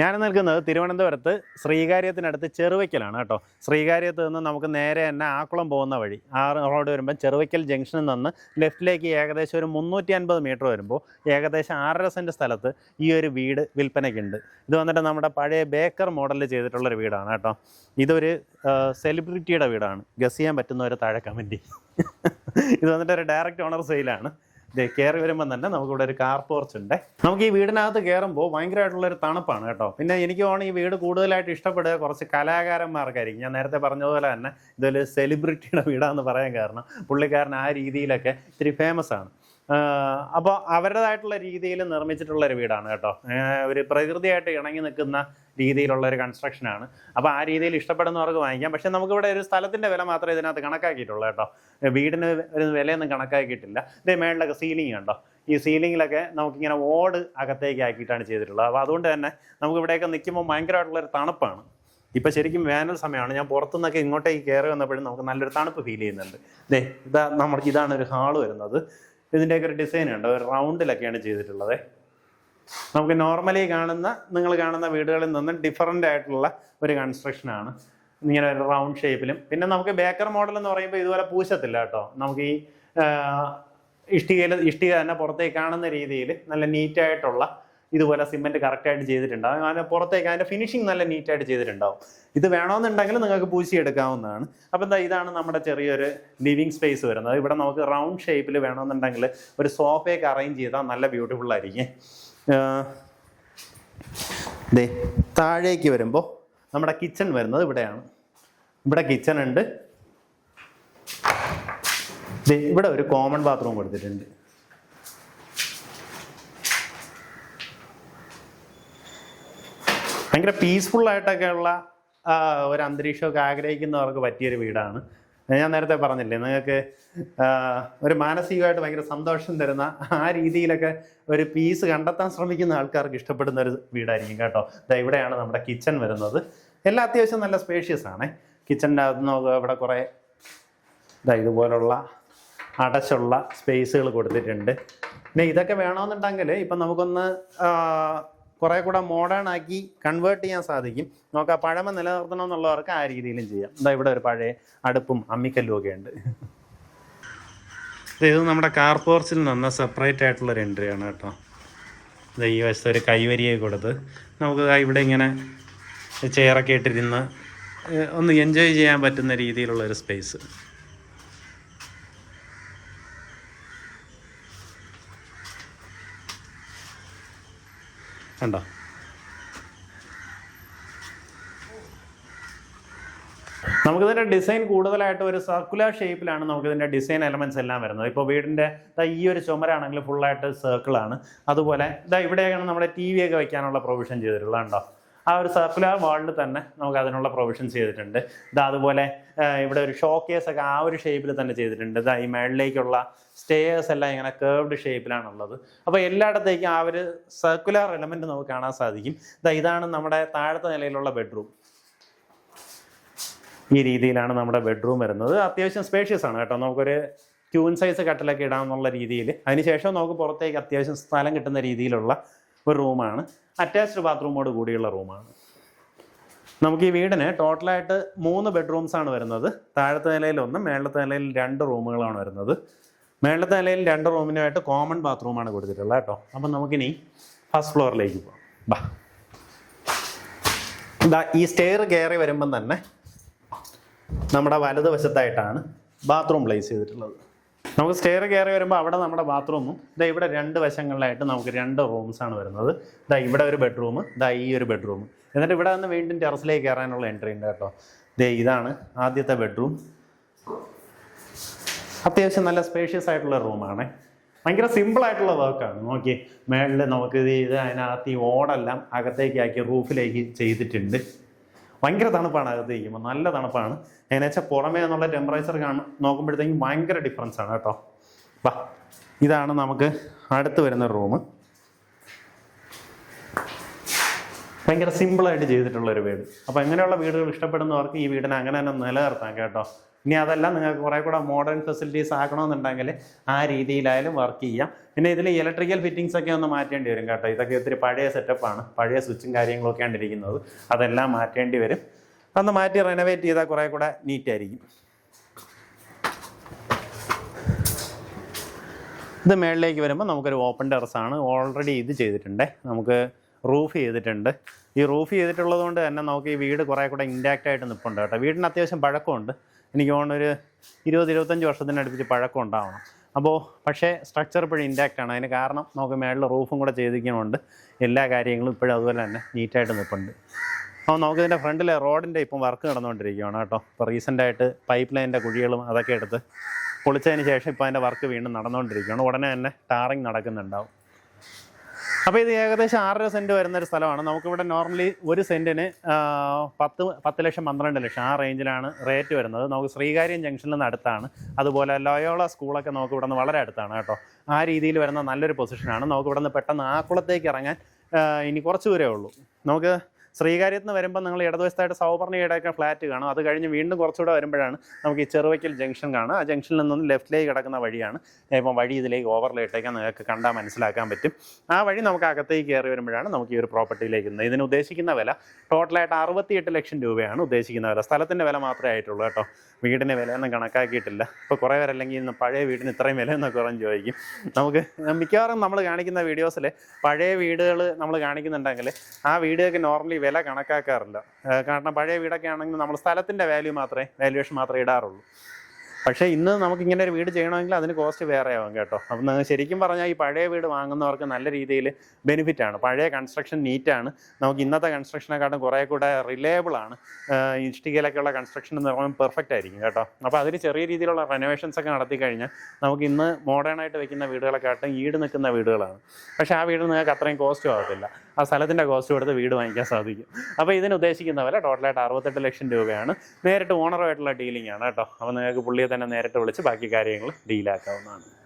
ഞാൻ നിൽക്കുന്നത് തിരുവനന്തപുരത്ത് ശ്രീകാര്യത്തിനടുത്ത് ചെറുവയ്ക്കലാണ് കേട്ടോ. ശ്രീകാര്യത്ത് നിന്ന് നമുക്ക് നേരെ തന്നെ ആക്കുളം പോകുന്ന വഴി. ആ റോഡ് വരുമ്പോൾ ചെറുവയ്ക്കൽ ജംഗ്ഷനിൽ നിന്ന് ലെഫ്റ്റിലേക്ക് ഏകദേശം ഒരു മുന്നൂറ്റി അൻപത് മീറ്റർ വരുമ്പോൾ ഏകദേശം ആറര സെന്റ് സ്ഥലത്ത് ഈ ഒരു വീട് വിൽപ്പനയ്ക്കുണ്ട്. ഇത് വന്നിട്ട് നമ്മുടെ പഴയ ബേക്കർ മോഡലിൽ ചെയ്തിട്ടുള്ളൊരു വീടാണ് കേട്ടോ. ഇതൊരു സെലിബ്രിറ്റിയുടെ വീടാണ്. ഗസ് ചെയ്യാൻ പറ്റുന്ന ഒരു താഴെ കമന്റ്. ഇത് വന്നിട്ട് ഒരു ഡയറക്റ്റ് ഓണർ സെയിലാണ്. ദേ കയറി വരുമ്പോൾ തന്നെ നമുക്കിവിടെ ഒരു കാർ പോർച്ച് ഉണ്ട്. നമുക്ക് ഈ വീടിനകത്ത് കയറുമ്പോൾ ഭയങ്കരമായിട്ടുള്ള ഒരു തണുപ്പാണ് കേട്ടോ. പിന്നെ എനിക്ക് തോന്നുന്നു ഈ വീട് കൂടുതലായിട്ട് ഇഷ്ടപ്പെടുക കുറച്ച് കലാകാരന്മാർക്കായിരിക്കും. ഞാൻ നേരത്തെ പറഞ്ഞതുപോലെ തന്നെ ഇതൊരു സെലിബ്രിറ്റിയുടെ വീടാന്ന് പറയാൻ കാരണം പുള്ളിക്കാരൻ ആ രീതിയിലൊക്കെ ഇത്തിരി ഫേമസ് ആണ്. അപ്പോൾ അവരുടേതായിട്ടുള്ള രീതിയിൽ നിർമ്മിച്ചിട്ടുള്ള ഒരു വീടാണ് കേട്ടോ. ഒരു പ്രകൃതിയായിട്ട് ഇണങ്ങി നിൽക്കുന്ന രീതിയിലുള്ള ഒരു കൺസ്ട്രക്ഷനാണ് അപ്പോൾ ആ രീതിയിൽ ഇഷ്ടപ്പെടുന്നവർക്ക് വാങ്ങിക്കാം. പക്ഷേ നമുക്കിവിടെ ഒരു സ്ഥലത്തിന്റെ വില മാത്രമേ ഇതിനകത്ത് കണക്കാക്കിയിട്ടുള്ളൂ കേട്ടോ. വീടിന് ഒരു വിലയൊന്നും കണക്കാക്കിയിട്ടില്ല. ഇതേ മേളിലൊക്കെ സീലിംഗ് കണ്ടോ ഈ സീലിങ്ങിലൊക്കെ നമുക്കിങ്ങനെ ഓട് അകത്തേക്ക് ആക്കിയിട്ടാണ് ചെയ്തിട്ടുള്ളത്. അപ്പോൾ അതുകൊണ്ട് തന്നെ നമുക്ക് ഇവിടെയൊക്കെ നിൽക്കുമ്പോൾ ഭയങ്കരമായിട്ടുള്ളൊരു തണുപ്പാണ്. ഇപ്പം ശരിക്കും വേനൽ സമയമാണ്. ഞാൻ പുറത്തുനിന്നൊക്കെ ഇങ്ങോട്ടേക്ക് കയറി വന്നപ്പോഴും നമുക്ക് നല്ലൊരു തണുപ്പ് ഫീൽ ചെയ്യുന്നുണ്ട്. ദേ ഇതാ നമ്മൾക്ക് ഇതാണ് ഒരു ഹാൾ വരുന്നത്. ഇതിന്റെയൊക്കെ ഒരു ഡിസൈൻ ഉണ്ട്. ഒരു റൗണ്ടിലൊക്കെയാണ് ചെയ്തിട്ടുള്ളത്. നമുക്ക് നോർമലി കാണുന്ന നിങ്ങൾ കാണുന്ന വീടുകളിൽ നിന്നും ഡിഫറന്റ് ആയിട്ടുള്ള ഒരു കൺസ്ട്രക്ഷനാണ് ഇങ്ങനെ ഒരു റൗണ്ട് ഷേപ്പിലും പിന്നെ നമുക്ക് ബേക്കർ മോഡൽ എന്ന് പറയുമ്പോൾ ഇതുപോലെ പൂശത്തില്ല കേട്ടോ. നമുക്ക് ഈ ഇഷ്ടികയിൽ ഇഷ്ടിക തന്നെ പുറത്തേക്ക് കാണുന്ന രീതിയിൽ നല്ല നീറ്റായിട്ടുള്ള ഇതുപോലെ സിമെന്റ് കറക്റ്റായിട്ട് ചെയ്തിട്ടുണ്ടാവും. അതിന് പുറത്തേക്ക് അതിന്റെ ഫിനിഷിംഗ് നല്ല നീറ്റ് ആയിട്ട് ചെയ്തിട്ടുണ്ടാവും. ഇത് വേണമെന്നുണ്ടെങ്കിൽ നിങ്ങൾക്ക് പൂശി എടുക്കാവുന്നതാണ്. അപ്പോൾ എന്താ ഇതാണ് നമ്മുടെ ചെറിയൊരു ലിവിങ് സ്പേസ് വരുന്നത്. ഇവിടെ നമുക്ക് റൗണ്ട് ഷേപ്പിൽ വേണമെന്നുണ്ടെങ്കിൽ ഒരു സോഫയൊക്കെ അറേഞ്ച് ചെയ്താൽ നല്ല ബ്യൂട്ടിഫുൾ ആയിരിക്കും. ദേ താഴേക്ക് വരുമ്പോൾ നമ്മുടെ കിച്ചൺ വരുന്നത് ഇവിടെയാണ്. ഇവിടെ കിച്ചൺ ഉണ്ട്. ഇവിടെ ഒരു കോമൺ ബാത്റൂം കൊടുത്തിട്ടുണ്ട്. ഭയങ്കര ആ, ഒരു അന്തരീക്ഷമൊക്കെ ആഗ്രഹിക്കുന്നവർക്ക് പറ്റിയൊരു വീടാണ്. ഞാൻ നേരത്തെ പറഞ്ഞില്ലേ നിങ്ങൾക്ക് ഒരു മാനസികമായിട്ട് ഭയങ്കര സന്തോഷം തരുന്ന ആ രീതിയിലൊക്കെ ഒരു പീസ് കണ്ടെത്താൻ ശ്രമിക്കുന്ന ആൾക്കാർക്ക് ഇഷ്ടപ്പെടുന്ന ഒരു വീടായിരിക്കും കേട്ടോ. ഇവിടെയാണ് നമ്മുടെ കിച്ചൺ വരുന്നത്. എല്ലാം അത്യാവശ്യം നല്ല സ്പേഷ്യസ് ആണ്. കിച്ചണിന്റെ അകത്ത് നോക്കുക ഇവിടെ കുറേ ഇതാ ഇതുപോലുള്ള അടച്ചുള്ള സ്പേസുകൾ കൊടുത്തിട്ടുണ്ട്. പിന്നെ ഇതൊക്കെ വേണമെന്നുണ്ടെങ്കിൽ ഇപ്പം നമുക്കൊന്ന് കുറേ കൂടെ മോഡേൺ ആക്കി കൺവേർട്ട് ചെയ്യാൻ സാധിക്കും. നമുക്ക് ആ പഴമ നിലനിർത്തണം എന്നുള്ളവർക്ക് ആ രീതിയിലും ചെയ്യാം. എന്താ ഇവിടെ ഒരു പഴയ അടുപ്പും അമ്മിക്കല്ലും ഒക്കെ ഉണ്ട്. ഇത് നമ്മുടെ കാർ പോർച്ചിൽ നിന്ന് സെപ്പറേറ്റ് ആയിട്ടുള്ള ഒരു എൻട്രി ആണ് കേട്ടോ. ഇത് ഈ വശത്ത് ഒരു കൈവരിയെ കൊടുത്ത് നമുക്ക് ഇവിടെ ഇങ്ങനെ ചെയറൊക്കെ ഇട്ടിരുന്ന് ഒന്ന് എൻജോയ് ചെയ്യാൻ പറ്റുന്ന രീതിയിലുള്ള ഒരു സ്പേസ് കണ്ടോ? നമുക്കിതിന്റെ ഡിസൈൻ കൂടുതലായിട്ട് ഒരു സർക്കുലർ ഷേപ്പിലാണ് നമുക്കിതിന്റെ ഡിസൈൻ എലമെന്റ്സ് എല്ലാം വരുന്നത്. ഇപ്പോൾ വീടിന്റെ ഈ ഒരു ചുമരാണെങ്കിൽ ഫുള്ളായിട്ട് സർക്കിളാണ് അതുപോലെ ഇതാ ഇവിടെയാണ് നമ്മുടെ ടി വി ഒക്കെ വെക്കാനുള്ള പ്രൊവിഷൻ ചെയ്തിട്ടുള്ളത് കണ്ടോ? ആ ഒരു സർക്കുലർ വാളിൽ തന്നെ നമുക്ക് അതിനുള്ള പ്രൊവിഷൻസ് ചെയ്തിട്ടുണ്ട്. ഇതാ അതുപോലെ ഇവിടെ ഒരു ഷോ കേസ് ഒക്കെ ആ ഒരു ഷേപ്പിൽ തന്നെ ചെയ്തിട്ടുണ്ട്. ഇതാ ഈ മേളിലേക്കുള്ള സ്റ്റേയേഴ്സ് എല്ലാം ഇങ്ങനെ കേർവ്ഡ് ഷേപ്പിലാണുള്ളത് അപ്പോൾ എല്ലായിടത്തേക്കും ആ ഒരു സർക്കുലർ എലമെന്റ് നമുക്ക് കാണാൻ സാധിക്കും. ഇതാ ഇതാണ് നമ്മുടെ താഴത്തെ നിലയിലുള്ള ബെഡ്റൂം ഈ രീതിയിലാണ് നമ്മുടെ ബെഡ്റൂം വരുന്നത്. അത്യാവശ്യം സ്പേഷ്യസ് ആണ് കേട്ടോ. നമുക്കൊരു ക്യൂൻ സൈസ് കട്ടിലൊക്കെ ഇടാമെന്നുള്ള രീതിയിൽ അതിനുശേഷം നമുക്ക് പുറത്തേക്ക് അത്യാവശ്യം സ്ഥലം കിട്ടുന്ന രീതിയിലുള്ള ഒരു റൂമാണ്. അറ്റാച്ച്ഡ് ബാത്റൂമോട് കൂടിയുള്ള റൂമാണ്. നമുക്ക് ഈ വീടിന് ടോട്ടലായിട്ട് മൂന്ന് ബെഡ്റൂംസ് ആണ് വരുന്നത്. താഴത്തെ നിലയിൽ ഒന്ന് മേളത്തെ നിലയിൽ രണ്ട് റൂമുകളാണ് വരുന്നത്. മേളത്തെ നിലയിൽ രണ്ട് റൂമിനുമായിട്ട് കോമൺ ബാത്റൂമാണ് കൊടുത്തിട്ടുള്ളത് കേട്ടോ. അപ്പം നമുക്കിനി ഫസ്റ്റ് ഫ്ലോറിലേക്ക് പോകാം ബാ. ഇതാ ഈ സ്റ്റെയർ കയറി വരുമ്പം തന്നെ നമ്മുടെ വലതുവശത്തായിട്ടാണ് ബാത്റൂം പ്ലേസ് ചെയ്തിട്ടുള്ളത്. നമുക്ക് സ്റ്റെയർ കയറി വരുമ്പോൾ അവിടെ നമ്മുടെ ബാത്റൂമും ഇതാ ഇവിടെ രണ്ട് വശങ്ങളിലായിട്ട് നമുക്ക് രണ്ട് റൂംസ് ആണ് വരുന്നത്. ഇതാ ഇവിടെ ഒരു ബെഡ്റൂം ഇതാ ഈ ഒരു ബെഡ്റൂം എന്നിട്ട് ഇവിടെ നിന്ന് വീണ്ടും ടെറസിലേക്ക് കയറാനുള്ള എൻട്രി ഉണ്ട് കേട്ടോ. ദേ ഇതാണ് ആദ്യത്തെ ബെഡ്റൂം അത്യാവശ്യം നല്ല സ്പേഷ്യസ് ആയിട്ടുള്ള റൂമാണ് ഭയങ്കര സിമ്പിൾ ആയിട്ടുള്ള വർക്കാണ് നോക്കി മേളിൽ നമുക്ക് ഇത് അതിനകത്ത് ഈ ഓടെല്ലാം അകത്തേക്കാക്കി റൂഫിലേക്ക് ചെയ്തിട്ടുണ്ട്. ഭയങ്കര തണുപ്പാണ് അകത്ത് നല്ല തണുപ്പാണ്. എങ്ങനെ വെച്ചാൽ പുറമേ എന്നുള്ള ടെമ്പറേച്ചർ കാണും നോക്കുമ്പോഴത്തേക്കും ഭയങ്കര ഡിഫറൻസ് ആണ് കേട്ടോ. വാ ഇതാണ് നമുക്ക് അടുത്ത് വരുന്ന റൂം ഭയങ്കര സിമ്പിളായിട്ട് ചെയ്തിട്ടുള്ള ഒരു വീട്. അപ്പോൾ എങ്ങനെയുള്ള വീടുകൾ ഇഷ്ടപ്പെടുന്നവർക്ക് ഈ വീടിനെ അങ്ങനെ തന്നെ നിലനിർത്താം കേട്ടോ. ഇനി അതല്ല നിങ്ങൾക്ക് കുറേ കൂടെ മോഡേൺ ഫെസിലിറ്റീസ് ആക്കണമെന്നുണ്ടെങ്കിൽ ആ രീതിയിലായാലും വർക്ക് ചെയ്യാം. പിന്നെ ഇതിൽ ഇലക്ട്രിക്കൽ ഫിറ്റിംഗ്സ് ഒക്കെ ഒന്ന് മാറ്റേണ്ടി വരും കേട്ടോ. ഇതൊക്കെ ഒത്തിരി പഴയ സെറ്റപ്പാണ് പഴയ സ്വിച്ചും കാര്യങ്ങളൊക്കെ ഇരിക്കുന്നത് അതെല്ലാം മാറ്റേണ്ടി വരും. അന്ന് മാറ്റി റെനോവേറ്റ് ചെയ്താൽ കുറേ കൂടെ നീറ്റായിരിക്കും ഇത് മേളിലേക്ക് വരുമ്പോൾ നമുക്കൊരു ഓപ്പൺ ടെറസ് ആണ്. ഓൾറെഡി ഇത് ചെയ്തിട്ടുണ്ട്. നമുക്ക് റൂഫ് ചെയ്തിട്ടുണ്ട്. ഈ റൂഫ് ചെയ്തിട്ടുള്ളത് കൊണ്ട് തന്നെ നമുക്ക് ഈ വീട് കുറേ കൂടെ ഇന്റാക്റ്റ് ആയിട്ട് നിൽപ്പുണ്ട് കേട്ടോ. വീടിന് അത്യാവശ്യം പഴക്കമുണ്ട്. എനിക്ക് തോന്നുന്നു ഒരു ഇരുപത് ഇരുപത്തഞ്ച് വർഷത്തിനടുപ്പിച്ച് പഴക്കം ഉണ്ടാവണം. അപ്പോൾ പക്ഷേ സ്ട്രക്ചർ ഇപ്പോഴും ഇന്റാക്റ്റ് ആണ്. അതിന് കാരണം നമുക്ക് മേളിൽ റൂഫും കൂടെ ചെയ്തിരിക്കുന്നുണ്ട്. എല്ലാ കാര്യങ്ങളും ഇപ്പോഴും അതുപോലെ തന്നെ നീറ്റായിട്ട് നിൽപ്പുണ്ട് അപ്പോൾ നമുക്ക് ഇതിന്റെ ഫ്രണ്ടിൽ റോഡിന്റെ ഇപ്പം വർക്ക് നടന്നുകൊണ്ടിരിക്കുകയാണ് കേട്ടോ. ഇപ്പോൾ റീസെന്റായിട്ട് പൈപ്പ് ലൈനിന്റെ കുഴികളും അതൊക്കെ എടുത്ത് പൊളിച്ചതിന് ശേഷം ഇപ്പോൾ അതിന്റെ വർക്ക് വീണ്ടും നടന്നുകൊണ്ടിരിക്കുകയാണ്. ഉടനെ തന്നെ ടാറിങ് നടക്കുന്നുണ്ടാവും. അപ്പോൾ ഇത് ഏകദേശം ആറര സെന്റ് വരുന്ന ഒരു സ്ഥലമാണ്. നമുക്കിവിടെ നോർമലി ഒരു സെന്റിന് പത്ത് പത്ത് ലക്ഷം പന്ത്രണ്ട് ലക്ഷം ആ റേഞ്ചിലാണ് റേറ്റ് വരുന്നത്. നമുക്ക് ശ്രീകാര്യം ജംഗ്ഷനിൽ നിന്ന് അടുത്താണ്. അതുപോലെ ലോയോള സ്കൂളൊക്കെ നമുക്ക് ഇവിടെ നിന്ന് വളരെ അടുത്താണ് കേട്ടോ. ആ രീതിയിൽ വരുന്ന നല്ലൊരു പൊസിഷനാണ് നമുക്ക് ഇവിടെ നിന്ന് പെട്ടെന്ന് ആക്കുളത്തേക്ക് ഇറങ്ങാൻ ഇനി കുറച്ച് ദൂരമേ ഉള്ളൂ. നമുക്ക് ശ്രീകാര്യത്ത് നിന്ന് വരുമ്പോൾ നിങ്ങൾ ഇടതുവശത്തായിട്ട് സൗപർണിയുടെയൊക്കെ ഫ്ലാറ്റ് കാണും. അത് കഴിഞ്ഞ് വീണ്ടും കുറച്ചുകൂടെ വരുമ്പോഴാണ് നമുക്ക് ഈ ചെറുവയ്ക്കൽ ജംഗ്ഷൻ കാണുക. ആ ജംഗ്ഷനിൽ നിന്നും ലെഫ്റ്റിലേക്ക് കിടക്കുന്ന വഴിയാണ്. ഇപ്പം വഴി ഇതിലേക്ക് ഓവർലേ ഇട്ടേക്കാൻ നിങ്ങൾക്ക് കണ്ടാൽ മനസ്സിലാക്കാൻ പറ്റും. ആ വഴി നമുക്ക് അകത്തേക്ക് കയറി വരുമ്പോഴാണ് നമുക്ക് ഈ ഒരു പ്രോപ്പർട്ടിയിലേക്ക് ഇന്ന് ഇതിന് ഉദ്ദേശിക്കുന്ന വില ടോട്ടലായിട്ട് അറുപത്തിയെട്ട് ലക്ഷം രൂപയാണ് ഉദ്ദേശിക്കുന്ന വില. സ്ഥലത്തിന്റെ വില മാത്രമേ ആയിട്ടുള്ളൂ കേട്ടോ. വീടിന്റെ വിലയൊന്നും കണക്കാക്കിയിട്ടില്ല. ഇപ്പോൾ കുറേ പേരല്ലെങ്കിൽ ഇന്ന് പഴയ വീടിന് ഇത്രയും വില എന്നൊക്കെ പറഞ്ഞ് ചോദിക്കും. നമുക്ക് മിക്കവാറും നമ്മൾ കാണിക്കുന്ന വീഡിയോസിൽ പഴയ വീടുകൾ നമ്മൾ കാണിക്കുന്നുണ്ടെങ്കിൽ ആ വീടുകൾക്ക് നോർമലി വില കണക്കാക്കാറില്ല. കാരണം പഴയ വീടൊക്കെ ആണെങ്കിൽ നമ്മൾ സ്ഥലത്തിന്റെ വാല്യൂ മാത്രമേ വാല്യുവേഷൻ മാത്രമേ ഇടാറുള്ളൂ. പക്ഷേ ഇന്ന് നമുക്ക് ഇങ്ങനെ ഒരു വീട് ചെയ്യണമെങ്കിൽ അതിന് കോസ്റ്റ് വേറെ ആവും കേട്ടോ. അപ്പം ശരിക്കും പറഞ്ഞാൽ ഈ പഴയ വീട് വാങ്ങുന്നവർക്ക് നല്ല രീതിയിൽ ബെനിഫിറ്റ് ആണ്. പഴയ കൺസ്ട്രക്ഷൻ നീറ്റാണ് നമുക്ക് ഇന്നത്തെ കൺസ്ട്രക്ഷനെക്കാട്ടും കുറേ കൂടെ റിലയബിൾ ആണ്. ഇഷ്ടികയിലൊക്കെയുള്ള കൺസ്ട്രക്ഷൻ എന്ന് പറയുമ്പോൾ പെർഫെക്റ്റ് ആയിരിക്കും കേട്ടോ. അപ്പോൾ അതിന് ചെറിയ രീതിയിലുള്ള റെനോവേഷൻസ് ഒക്കെ നടത്തി കഴിഞ്ഞാൽ നമുക്ക് ഇന്ന് മോഡേൺ ആയിട്ട് വെക്കുന്ന വീടുകളെക്കാട്ടും ഈട് നിൽക്കുന്ന വീടുകളാണ്. പക്ഷേ ആ വീട് നിങ്ങൾക്ക് അത്രയും കോസ്റ്റും ആകത്തില്ല ആ സ്ഥലത്തിന്റെ കോസ്റ്റ് കൊടുത്ത് വീട് വാങ്ങിക്കാൻ സാധിക്കും. അപ്പോൾ ഇതിന് ഉദ്ദേശിക്കുന്ന ടോട്ടലായിട്ട് അറുപത്തെട്ട് ലക്ഷം രൂപയാണ്. നേരിട്ട് ഓണറുമായിട്ടുള്ള ഡീലിംഗ് ആണ് കേട്ടോ. അപ്പോൾ നിങ്ങൾക്ക് പുള്ളിയെ തന്നെ നേരിട്ട് വിളിച്ച് ബാക്കി കാര്യങ്ങൾ ഡീലാക്കാവുന്നതാണ്